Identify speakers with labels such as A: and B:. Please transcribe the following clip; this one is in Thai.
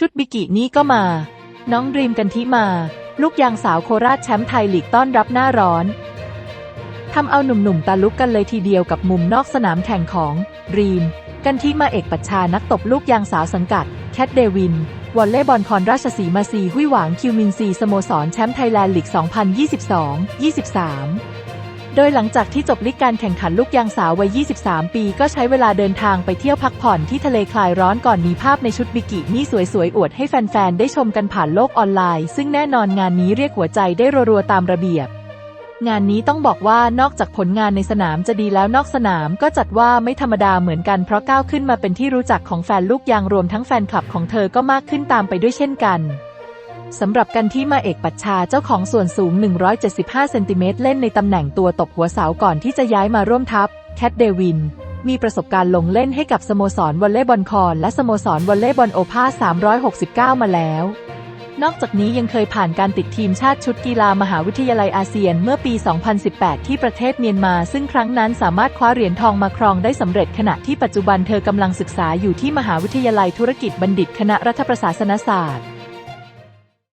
A: ชุดบิกินี่ก็มา น้องดรีมกันทิมา ลูกยางสาวโคราชแชมป์ไทยลีกต้อนรับหน้าร้อนทำเอาหนุ่มๆตาลุกกันเลยทีเดียวกับมุมนอกสนามแข่งของรีม กันทิมาเอกปัชชานักตบลูกยางสาวสังกัด แคทเดวิน วอลเลย์บอลคอนราชสีมาซี หุยหวางคิวมินซี สโมสรแชมป์ไทยแลนด์ลีก 2022-23 ดยหลังจากที่จบลิกการแข่งขันลูกยางสาววัย 23 ปี ก็ใช้เวลาเดินทางไปเที่ยวพักผ่อนที่ทะเลคลายร้อนก่อนมีภาพในชุดบิกินี่สวยๆ อวดให้แฟนๆ ได้ชมกันผ่านโลกออนไลน์ ซึ่งแน่นอนงานนี้เรียกหัวใจได้รัวๆ ตามระเบียบ งานนี้ต้องบอกว่านอกจากผลงานในสนามจะดีแล้วนอกสนามก็จัดว่าไม่ธรรมดาเหมือนกันเพราะก้าวขึ้นมาเป็นที่รู้จักของแฟนลูกยางรวมทั้งแฟนคลับของเธอก็มากขึ้นตามไปด้วยเช่นกัน สำหรับกันที่มาเอกปัชชาเจ้าของส่วนสูง 175 เซนติเมตรเล่นในตำแหน่งตัวตบหัวเสาก่อนที่จะย้ายมาร่วมทัพ แคทเดวิน มีประสบการณ์ลงเล่นให้กับสโมสรวอลเลย์บอลคอนและสโมสรวอลเลย์บอลโอภาส369 มาแล้ว นอกจากนี้ยังเคยผ่านการติดทีมชาติชุดกีฬามหาวิทยาลัยอาเซียนเมื่อปี 2018 ที่ประเทศเมียนมา ซึ่งครั้งนั้นสามารถคว้าเหรียญทองมาครองได้สำเร็จขณะที่ปัจจุบันเธอกำลังศึกษาอยู่ที่มหาวิทยาลัยธุรกิจบัณฑิตคณะรัฐประศาสนศาสตร์